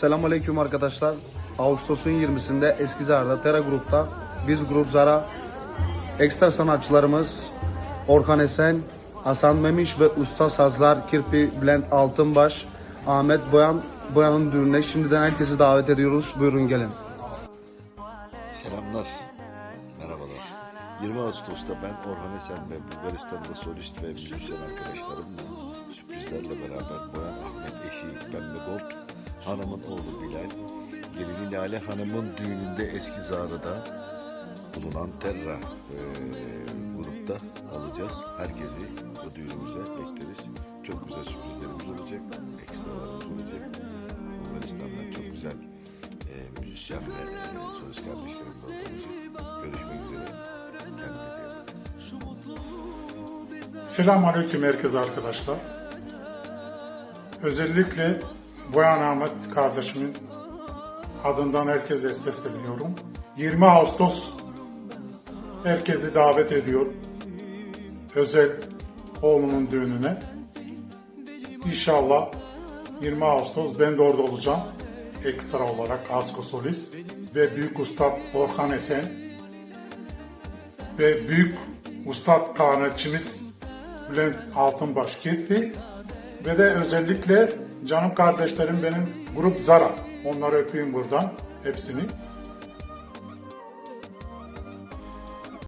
Selamünaleyküm arkadaşlar. Ağustos'un 20'sinde Eskizar'da Tera Grup'ta biz Grup Zara ekstra sanatçılarımız Orhan Esen, Hasan Memiş ve Usta Sazlar Kirpi Bülent Altınbaş, Ahmet Boyan Boyan'ın düğününe şimdiden herkesi davet ediyoruz. Buyurun gelin. Selamlar, merhabalar. 20 Ağustos'ta ben Orhan Esen ve Bulgaristan'da solist ve müzisyen arkadaşlarımla sürprizlerle beraber Boyan Ahmet eşi Pembe Gold, hanımın oğlu Bilal, gelini Lale Hanım'ın düğününde Eski Zara'da bulunan Terra eee, grupta olacağız. Herkesi bu düğünümüze bekleriz. Çok güzel sürprizlerimiz olacak, ekstralarımız olacak. Bulgaristan'dan çok güzel eee müzisyen ve eee, solist kardeşlerim de orada olacak. Görüşmek üzere. Kendinize. Selamünaleyküm herkese arkadaşlar. Özellikle Boyan Ahmet kardeşimin adından herkese sesleniyorum. 20 Ağustos herkesi davet ediyor. Özel oğlunun düğününe. İnşallah 20 Ağustos ben de orada olacağım. Ekstra olarak Asko Solist ve Büyük Ustad Orhan Esen ve büyük ustad klarnetçimiz Bülent Altınbaş gitti. Ve de özellikle canım kardeşlerim benim grup Zara. Onları öpeyim buradan hepsini.